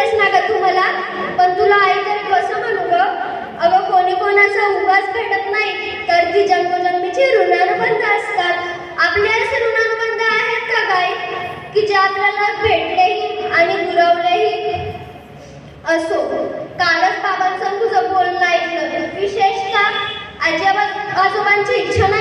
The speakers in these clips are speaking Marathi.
माहीतच तुम्हाला? पण तुला आई तरी कसं म्हणू ग? अगं कोणी कोणाचा उगाच भेटत नाही. तर ती जन्मजन्मीची ऋणानुबंध असतात. आपले असे ऋणानुबंध आहेत का काय की जे आपल्याला भेटलेही आणि दुरावलेही असो. कालच बाबांचं तुझं बोलणं ऐकलं. विशेषतः आजी आजोबांची इच्छा नाही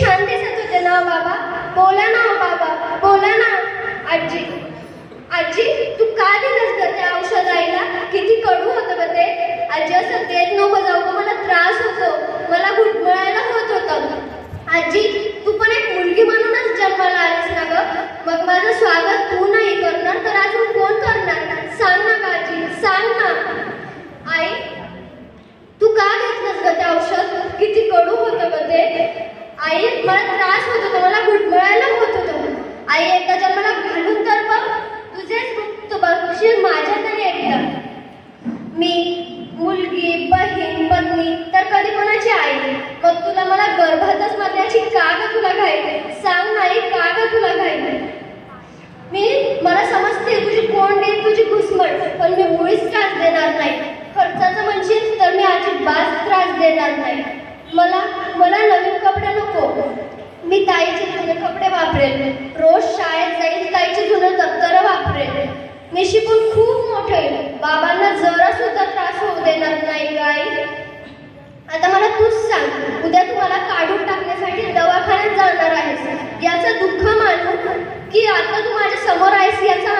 छान दिसत होते ना बाबा. बोला ना बाबा. बोला ना. आजी. आजी तू का दिलंस ग त्या औषध आईला किती कडू होतं ग ते? आजी असं देत नको जाऊ ग. मला त्रास होतो. मला घुटमळायला होत होतं. आजी तू पण एक मुलगी म्हणूनच जन्माला आलीस ना ग? मग माझं स्वागत तू नाही करणार तर अजून कोण करणार? सांग ना ग आजी सांग ना. आई तू का घेतलंस ग ते औषध? किती कडू होतं ग ते? आई मला त्रास होत होता मला घुटमळायला होत होतं. आई एकदा जन्माला घालून तर बघ तुझेच तू बघशील माझ्या तरी एकदा मी मुलगी बहीण पत्नी तर कधी कोणाची आई? ताईचे जुने कपडे वापरेल. रोज शाळेत जाईल ताईचे जुने दप्तर वापरेल. मी शिकून खूप मोठे बाबांना जरा सुद्धा त्रास होऊ देणार नाही गाई. आता मला तूच सांग उद्या तू मला काढून टाकण्यासाठी दवाखान्यात जाणार आहेस. याचं दुःख मानू की आता तू माझ्यासमोर आहेस याचा